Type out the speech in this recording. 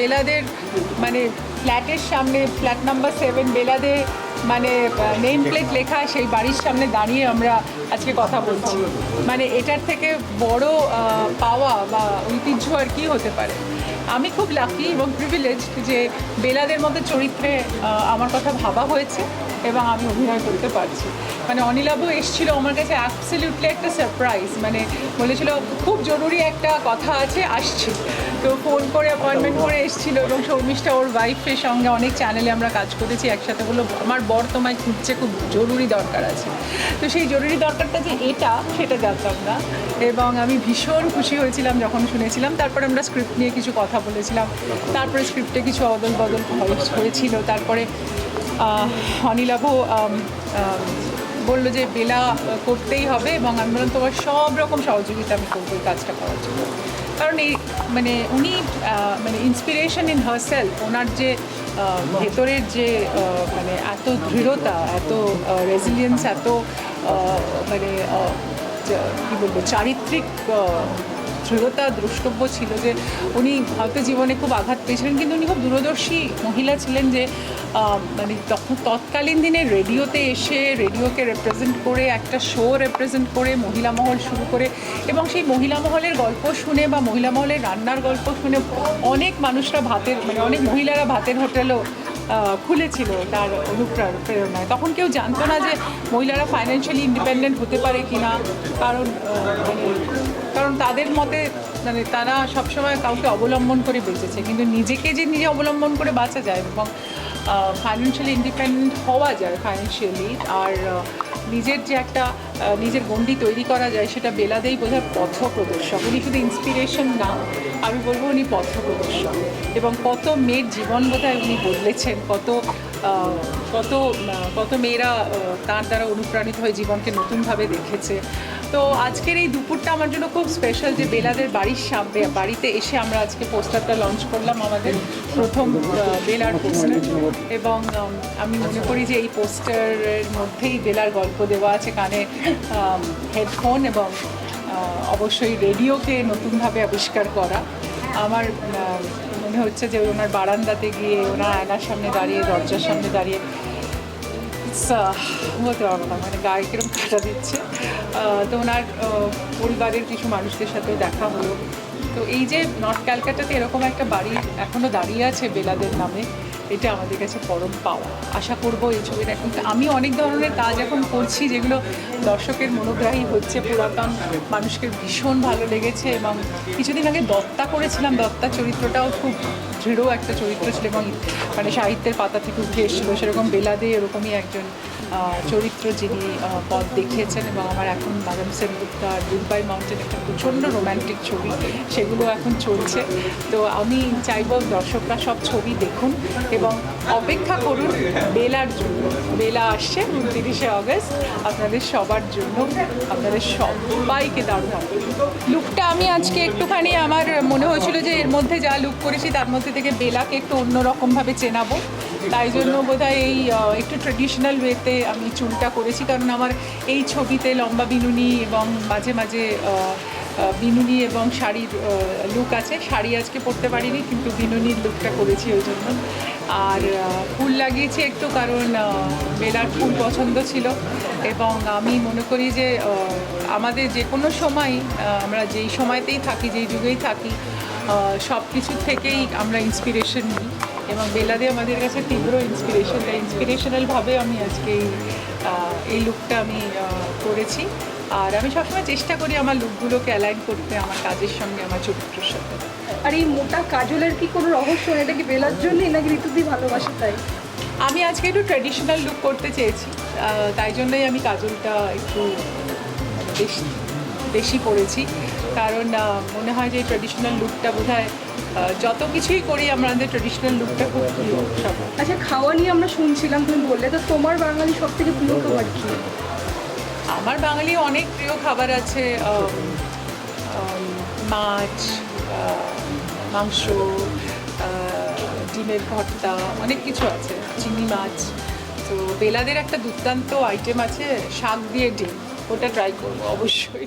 বেলাদের মানে ফ্ল্যাটের সামনে, ফ্ল্যাট নাম্বার সেভেন বেলাদে মানে নেম প্লেট লেখা সেই বাড়ির সামনে দাঁড়িয়ে আমরা আজকে কথা বলছি। মানে এটার থেকে বড় পাওয়া বা ঐতিহ্য আর কি হতে পারে? আমি খুব লাকি এবং প্রিভিলেজ যে বেলাদের মধ্যে চরিত্রে আমার কথা ভাবা হয়েছে এবং আমি অভিনয় করতে পারছি। মানে অনিলাভ এসেছিল আমার কাছে অ্যাবসলিউটলি একটা সারপ্রাইজ মানে বলেছিল, খুব জরুরি একটা কথা আছে, আসছি। তো ফোন করে অ্যাপয়েন্টমেন্ট করে এসেছিল এবং শর্মিষ্ঠা ওর ওয়াইফের সঙ্গে অনেক চ্যানেলে আমরা কাজ করেছি, একসাথে বলল, আমার বর তোমায় খুঁজছে, খুব জরুরি দরকার আছে। তো সেই জরুরি দরকারটা যে এটা, সেটা জানতাম না এবং আমি ভীষণ খুশি হয়েছিলাম যখন শুনেছিলাম। তারপরে আমরা স্ক্রিপ্ট নিয়ে কিছু কথা বলেছিলাম। তারপরে স্ক্রিপ্টে কিছু অদল বদল হয়ে- হয়েছিল। তারপরে অনিলাভ বলল যে বেলা করতেই হবে এবং আমি বললাম, তোমার সব রকম সহযোগিতা আমি করব এই কাজটা করার জন্য। কারণ এই মানে উনি মানে ইন্সপিরেশন ইন হারসেলফ ওনার যে ভেতরের যে মানে এত দৃঢ়তা, এত রেজিলিয়েন্স এত মানে কী বলব, চারিত্রিক দৃঢ়তা, দ্রষ্টব্য ছিল যে উনি হয়তো জীবনে খুব আঘাত পেয়েছিলেন। কিন্তু উনি খুব দূরদর্শী মহিলা ছিলেন যে মানে তখন তৎকালীন দিনে রেডিওতে এসে রেডিওকে রেপ্রেজেন্ট করে, একটা শো রেপ্রেজেন্ট করে, মহিলা মহল শুরু করে এবং সেই মহিলা মহলের গল্প শুনে বা মহিলা মহলের রান্নার গল্প শুনে অনেক মানুষরা ভাতের মানে অনেক মহিলারা ভাতের হোটেলও খুলেছিল তার অনুপ্রেরণায় তখন কেউ জানতো না যে মহিলারা ফাইন্যান্সিয়ালি ইন্ডিপেন্ডেন্ট হতে পারে কি না কারণ মানে কারণ তাদের মতে মানে তারা সবসময় কাউকে অবলম্বন করে বেঁচেছে। কিন্তু নিজেকে যে নিজে অবলম্বন করে বাঁচা যায় এবং ফাইন্যান্সিয়ালি ইন্ডিপেন্ডেন্ট হওয়া যায় ফাইন্যান্সিয়ালি আর নিজের যে একটা নিজের গণ্ডি তৈরি করা যায় সেটা বেলাদেই বোধহয় পথ প্রদর্শক উনি শুধু ইন্সপিরেশন না, আমি বলব উনি পথ প্রদর্শক এবং কত মেয়ের জীবন বোধহয় উনি বদলেছেন, কত কত কত মেয়েরা তার দ্বারা অনুপ্রাণিত হয়ে জীবনকে নতুনভাবে দেখেছে। তো আজকের এই দুপুরটা আমার জন্য খুব স্পেশাল যে বেলাদের বাড়ির সামনে, বাড়িতে এসে আমরা আজকে পোস্টারটা লঞ্চ করলাম আমাদের প্রথম বেলার পোস্টার এবং আমি মনে করি যে এই পোস্টারের মধ্যেই বেলার গল্প দেওয়া আছে, কানে হেডফোন এবং অবশ্যই রেডিওকে নতুনভাবে আবিষ্কার করা। আমার মনে হচ্ছে যে ওনার বারান্দাতে গিয়ে ওনার আয়নার সামনে দাঁড়িয়ে, দরজার সামনে দাঁড়িয়ে বলতে পারব না মানে গায়ে কিরম কাটা দিচ্ছে। তো ওনার পরিবারের কিছু মানুষদের সাথেও দেখা হলো। তো এই যে নর্থ ক্যালকাটাতে এরকম একটা বাড়ি এখনও দাঁড়িয়ে আছে বেলাদের নামে এটা আমাদের কাছে পরম পাওয়া। আশা করব এই ছবিটা এখন আমি অনেক ধরনের কাজ এখন করছি যেগুলো দর্শকের মনোগ্রাহী হচ্ছে। পুরাতন মানুষকে ভীষণ ভালো লেগেছে এবং কিছুদিন আগে দত্তা করেছিলাম। দত্তা চরিত্রটাও খুব দৃঢ় একটা চরিত্র ছিল এবং মানে সাহিত্যের পাতা থেকে উঠে এসেছিল। সেরকম বেলা দিয়ে এরকমই একজন চরিত্র যিনি পথ দেখিয়েছেন এবং আমার এখন মাদাম সেনগুপ্তা দুবাই মাউন্টেন একটা প্রচণ্ড রোম্যান্টিক ছবি, সেগুলো এখন চলছে। তো আমি চাইব দর্শকরা সব ছবি দেখুন এবং অপেক্ষা করুন বেলার জন্য। বেলা আসছে উনতিরিশে অগস্ট আপনাদের সবার জন্য, আপনাদের সবাইকে দারুণ লুকটা আমি আজকে একটুখানি আমার মনে হয়েছিল যে এর মধ্যে যা লুক করেছি তার মধ্যে থেকে বেলাকে একটু অন্যরকমভাবে চেনাবো। তাই জন্য বোধহয় এই একটু ট্রেডিশনাল ওয়েতে আমি চুলটা করেছি। কারণ আমার এই ছবিতে লম্বা বিনুনি এবং মাঝে মাঝে বিনুনি এবং শাড়ির লুক আছে। শাড়ি আজকে পরতে পারিনি কিন্তু বিনুনির লুকটা করেছি ওই জন্য। আর ফুল লাগিয়েছি একটু কারণ বেলার ফুল পছন্দ ছিল। এবং আমি মনে করি যে আমাদের যে কোনো সময় আমরা যেই সময়তেই থাকি যেই যুগেই থাকি সব কিছু থেকেই আমরা ইন্সপিরেশন নিই। এবং বেলাদে আমাদের কাছে তীব্র ইন্সপিরেশন তাই ইন্সপিরেশনালভাবে আমি আজকে এই এই লুকটা আমি করেছি। আর আমি সবসময় চেষ্টা করি আমার লুকগুলোকে অ্যালাইন করতে আমার কাজের সঙ্গে আমার চরিত্রের সাথে। আর এই মোটা কাজলের কি কোনো রহস্য? এটা কি বেলার জন্যই নাকি ঋতুদি ভালোবাসে তাই? আমি আজকে একটু ট্র্যাডিশনাল লুক করতে চেয়েছি তাই জন্যই আমি কাজলটা একটু বেশি বেশি পরেছি কারণ মনে হয় যে ট্র্যাডিশনাল লুকটা বোধ হয় যত কিছুই করি আমাদের ট্র্যাডিশনাল লুকটা খুব প্রিয় সবার আচ্ছা খাওয়া নিয়ে আমরা শুনছিলাম তুমি বললে তো তোমার বাঙালি সব থেকে প্রিয় খাবার কি? আমার বাঙালি অনেক প্রিয় খাবার আছে মাছ মাংস ডিমের ভর্তা অনেক কিছু আছে চিংড়ি মাছ। তো বেলাদের একটা দুর্দান্ত আইটেম আছে শাক দিয়ে ডিম। ওটা ট্রাই করব অবশ্যই।